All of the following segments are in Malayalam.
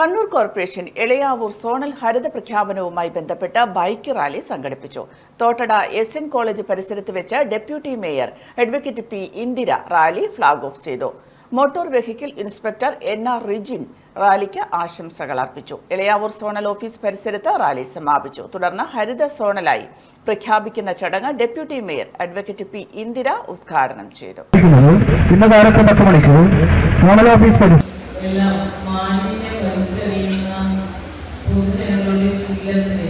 കണ്ണൂർ കോർപ്പറേഷൻ എളയാവൂർ സോണൽ ഹരിത പ്രഖ്യാപനവുമായി ബന്ധപ്പെട്ട ബൈക്ക് റാലി സംഘടിപ്പിച്ചു. തോട്ടട എസ് എൻ കോളേജ് പരിസരത്ത് വെച്ച് deputy mayor advocate P Indira rally flag off ചെയ്തു. Motor vehicle inspector N R Rijin റാലിക്ക് ആശംസകൾ അർപ്പിച്ചു. എളയാവൂർ സോണൽ ഓഫീസ് പരിസരത്ത് റാലി സമാപിച്ചു. തുടർന്ന് ഹരിത സോണലായി പ്രഖ്യാപിക്കുന്ന ചടങ്ങ് deputy mayor advocate P Indira ഉദ്ഘാടനം ചെയ്തു. ഇന്ന് കാലത്ത് പത്ത് മണിക്ക് മോണൽ ഓഫീസ് എല്ലാം മാലിന്യം ശീലത്തിന്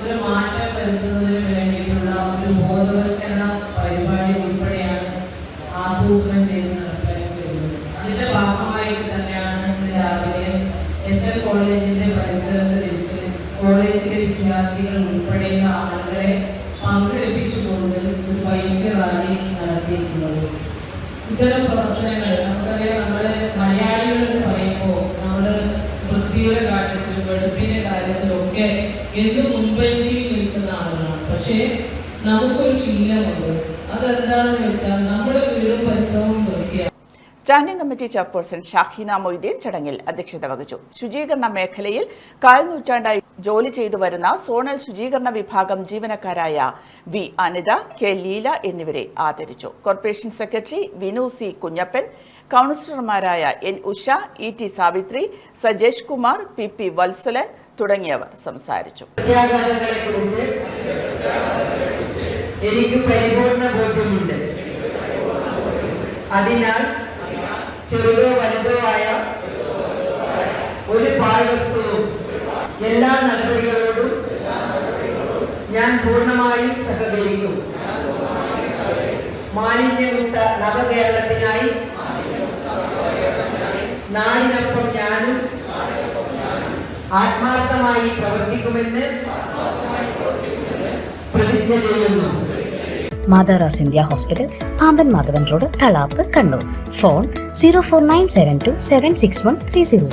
ഒരു മാറ്റം വരുത്തുന്നതിന് വേണ്ടിയിട്ടുള്ള ഒരു ബോധവൽക്കരണ പരിപാടി ഉൾപ്പെടെയാണ് ആസൂത്രണം നടപ്പാക്കി വരുന്നത് അതിന്റെ ഭാഗമായിട്ട് തന്നെയാണ് ഇന്ന് രാവിലെ എസ് എൽ കോളേജിന്റെ പരിസരത്ത് വെച്ച് കോളേജിലെ വിദ്യാർത്ഥികൾ ഉൾപ്പെടെയുള്ള ആളുകളെ പങ്കെടുപ്പിച്ചുകൊണ്ട് ഒരു ബൈക്ക് റാലി നടത്തിയിട്ടുള്ളത്. ഇത്തരം പ്രവർത്തനങ്ങൾ നമുക്കറിയാം നമ്മൾ മലയാളികൾ എന്നും മുൻപന്തിയിൽ നിൽക്കുന്ന ആളുകളാണ്. പക്ഷേ നമുക്കൊരു ശീലമുണ്ട്. അതെന്താണെന്ന് വെച്ചാൽ നമ്മുടെ വീടും പരിസരവും standing committee chairperson Shahina Moideen ചടങ്ങിൽ അധ്യക്ഷത വഹിച്ചു. ശുചീകരണ മേഖലയിൽ കാൽനൂറ്റാണ്ടായി ജോലി ചെയ്തു വരുന്ന സോണൽ ശുചീകരണ വിഭാഗം ജീവനക്കാരായ വി അനിത കെ ലീല എന്നിവരെ ആദരിച്ചു. Corporation secretary Vinu C Kunjappan കൗൺസിലർമാരായ N Usha E T Savithri Sajesh Kumar P P Valsalan തുടങ്ങിയവർ സംസാരിച്ചു. എനിക്ക് പരിപൂർണ ബോധ്യമുണ്ട്. അതിനാൽ ചെറുതോ വലുതോ ആയ ഒരു പാഴ്വസ്തുവും എല്ലാ നടപടികളോടും ഞാൻ പൂർണമായും സഹകരിക്കും. മാലിന്യമുക്ത നവകേരളത്തിനായി നാടിനൊപ്പം ഞാനും ആത്മാർത്ഥമായി പ്രവർത്തിക്കുമെന്ന് പ്രതിജ്ഞ ചെയ്യുന്നു. Matharas India hospital Pamban Madhavan road Thalap Kannur. Phone zero four nine seven two seven six one three zero